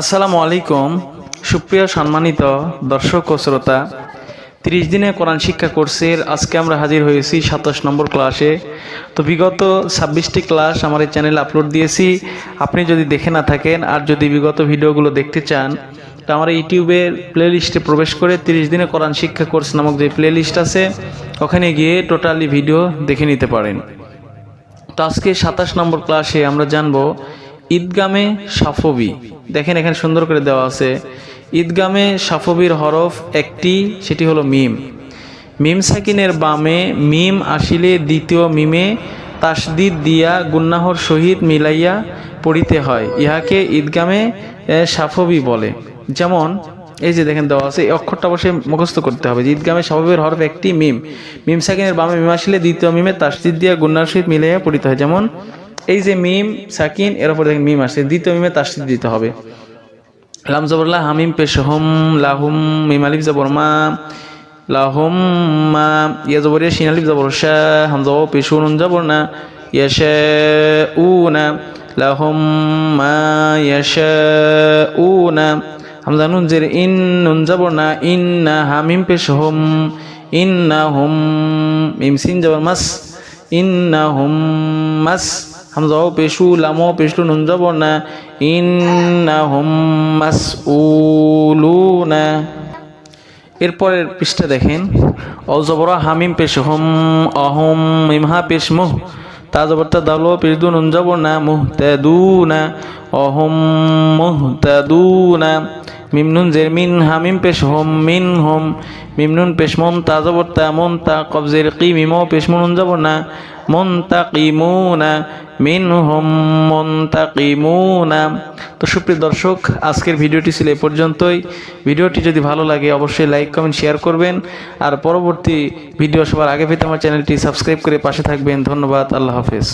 আসসালামু আলাইকুম। সুপ্রিয় সম্মানিত দর্শক ও শ্রোতা, তিরিশ দিনে কোরআন শিক্ষা কোর্সের আজকে আমরা হাজির হয়েছি সাতাশ নম্বর ক্লাসে। তো বিগত ছাব্বিশটি ক্লাস আমার এই চ্যানেলে আপলোড দিয়েছি। আপনি যদি দেখে না থাকেন আর যদি বিগত ভিডিওগুলো দেখতে চান, তো আমার ইউটিউবের প্লেলিস্টে প্রবেশ করে তিরিশ দিনে কোরআন শিক্ষা কোর্স নামক যে প্লেলিস্ট আছে, ওখানে গিয়ে টোটালি ভিডিও দেখে নিতে পারেন। তো আজকে সাতাশ নম্বর ক্লাসে আমরা জানব ঈদগামে সাফবি। দেখেন এখানে সুন্দর করে দেওয়া আছে, ঈদগামে সাফবির হরফ একটি, সেটি হলো মিম। মিম সাকিনের বামে মিম আসিলে দ্বিতীয় মিমে তাসদিদ দিয়া গুন্নাহর সহিত মিলাইয়া পড়িতে হয়। ইহাকে ঈদগামে সাফবি বলে। যেমন, এই যে দেখেন দেওয়া আছে, এই অক্ষরটা বসে মুখস্থ করতে হবে ঈদগামে স্বভাবের হরফ একটি মিম। মিম সাকিনের বামে মিম আসলে দ্বিতীয় মিমে তাসদিদ দিয়া গুন্নার সহিত মিলাইয়া পড়িতে হয়। যেমন এই যে মিম, সাকিন, এর উপর দেখেন মিম আসছে। দ্বিতীয় মিমে তাসদিদ দিতে হবে। লাম জবরলা হামিম পেশ হোম লাহুম মিম আলিফ জবর মা লাহুম মা, ইয়া জবরিয়া শিন আলিফ জবর শা হামজা ও পেশু নুন জবর না ইয়াশা উনা লাহুম মা ইয়াশা উনা হামজা নুন জের ইন নুন জবর না, ইন না হামিম পেশ হোম ইন্না হুম, মিম সিন জবর মাস ইন্না হুম মাস। হামজাও পেশু লামো পেশলু নুন যাব না ইন্না এরপরের পৃষ্ঠা দেখেন। অজবর হামিম পেশ হোম অহম ইমহা পেশ মুহ তা জবরটা দালো পেশ দু নুন যাব না মুহ দু না অহম মুহ দু না মিমনুন জের মিন হামিম পেশ হোম মিন হোম মিমনুন পেশ মন তা জবর তা মন তা কবজের কি মিমো পেশ মনুন যাব না মন তা কিমুনা মিন হোম মন তা কিমুনা তো সুপ্রিয় দর্শক, আজকের ভিডিওটি ছিল এ পর্যন্তই। ভিডিওটি যদি ভালো লাগে অবশ্যই লাইক, কমেন্ট, শেয়ার করবেন। আর পরবর্তী ভিডিও সবার আগে পেতে আমার চ্যানেলটি সাবস্ক্রাইব করে পাশে থাকবেন। ধন্যবাদ, আল্লাহ হাফেজ।